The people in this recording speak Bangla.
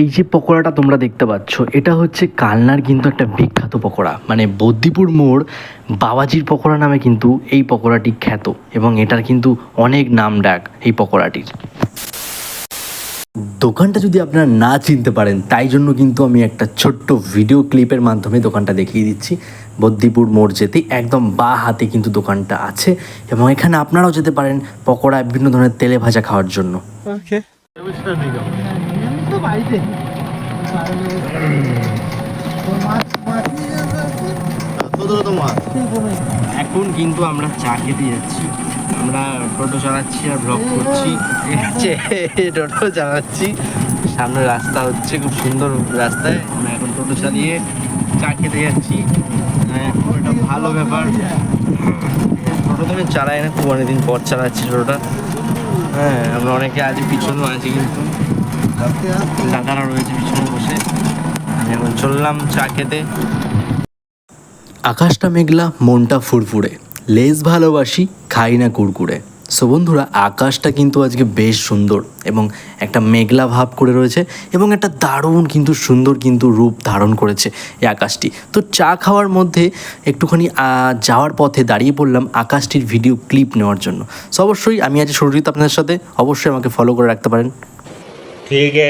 এই যে পকোড়াটা তোমরা দেখতে পাচ্ছ এটা হচ্ছে কালনার কিন্তু একটা বিখ্যাত পকোড়া। মানে বদ্দিপুর মোড় বাবাজির পকোড়া নামে কিন্তু এই পকোড়াটি খ্যাত এবং এটার কিন্তু অনেক নাম ডাক এই পকোড়াটির। দোকানটা যদি আপনারা না চিনতে পারেন তাই জন্য কিন্তু আমি একটা ছোট্ট ভিডিও ক্লিপের মাধ্যমে দোকানটা দেখিয়ে দিচ্ছি। বদ্দিপুর মোড় যেতে একদম বা হাতে কিন্তু দোকানটা আছে এবং এখানে আপনারাও যেতে পারেন পকোড়া বিভিন্ন ধরনের তেলে ভাজা খাওয়ার জন্য। তো বাড়িতে। এখন কিন্তু আমরা চা খেতে যাচ্ছি। আমরা টোটো চালাচ্ছি আর ব্লগ করছি। ঠিক আছে টোটো চালাচ্ছি। সামনে রাস্তা হচ্ছে খুব সুন্দর রাস্তায়। আমরা এখন টোটো চালিয়ে চা খেতে যাচ্ছি। হ্যাঁ, একটা ভালো ব্যাপার। টোটো তো চালাই না খুব অনেকদিন পর চালাচ্ছি টোটোটা। হ্যাঁ আমরা অনেকে আজ পিছনেও আছি কিন্তু। দাদারা রয়েছে পিছনে বসে। এখন চললাম চা খেতে। আকাশটা মেঘলা মনটা ফুরফুরে। লেজ ভালোবাসি খাই না কুরকুরে। সো বন্ধুরা আকাশটা কিন্তু আজকে বেশ সুন্দর এবং একটা মেঘলা ভাব করে রয়েছে এবং একটা দারুণ কিন্তু সুন্দর কিন্তু রূপ ধারণ করেছে এই আকাশটি। তো চা খাওয়ার মধ্যে একটুখানি যাওয়ার পথে দাঁড়িয়ে পড়লাম আকাশটির ভিডিও ক্লিপ নেওয়ার জন্য। সো অবশ্যই আমি আজ সুরজিৎ আপনাদের সাথে অবশ্যই আমাকে ফলো করে রাখতে পারেন। ಹೀಗೆ